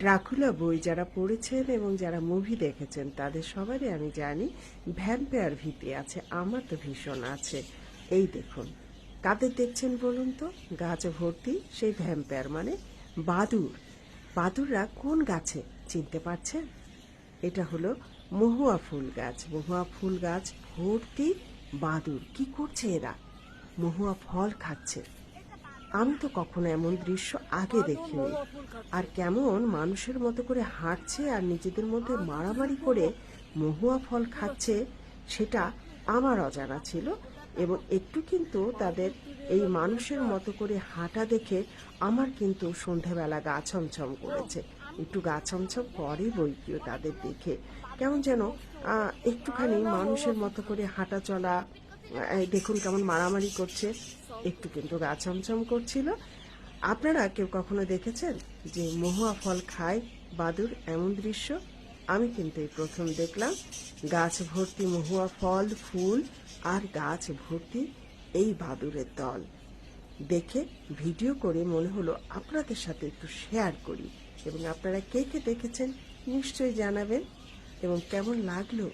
Dracula বই যারা পড়েছেন এবং যারা মুভি দেখেছেন, তাদের সবারই আমি জানি ভ্যাম্পায়ার ভীতি আছে, আমার তো ভীষণ আছে। এই দেখুন কাদের দেখছেন বলুন তো, গাছ ভর্তি সেই ভ্যাম্পায়ার মানে বাদুর বাদুররা কোন গাছে, চিনতে পারছেন? এটা হলো মহুয়া ফুল গাছ। মহুয়া ফুল গাছ ভর্তি বাদুর কি করছে এরা? মহুয়া ফল খাচ্ছে। আমি তো কখনো এমন দৃশ্য আগে দেখিনি। আর কেমন মানুষের মতো করে হাঁটছে আর নিজেদের মধ্যে মারামারি করে মহুয়া ফল খাচ্ছে, সেটা আমার অজানা ছিল এবং একটু কিন্তু তাদের এই মানুষের মতো করে হাঁটা দেখে আমার কিন্তু সন্ধেবেলা গা ছমছম করেছে। একটু গা ছমছম করে কেউ তাদের দেখে। কেমন যেন একটুখানি মানুষের মতো করে হাঁটা চলা এই দেখুন কেমন মারামারি করছে। একটু কিন্তু গা ছমছম করছিল। আপনারা কেউ কখনো দেখেছেন যে মহুয়া ফল খায় বাদুর এমন দৃশ্য? আমি কিন্তু এই প্রথম দেখলাম। গাছ ভর্তি মহুয়া ফল, ফুল আর গাছ ভর্তি এই বাদুরের দল। দেখে ভিডিও করে মনে হলো আপনাদের সাথে একটু শেয়ার করি। এবং আপনারা কে কে দেখেছেন নিশ্চয়ই জানাবেন। এবং কেমন লাগল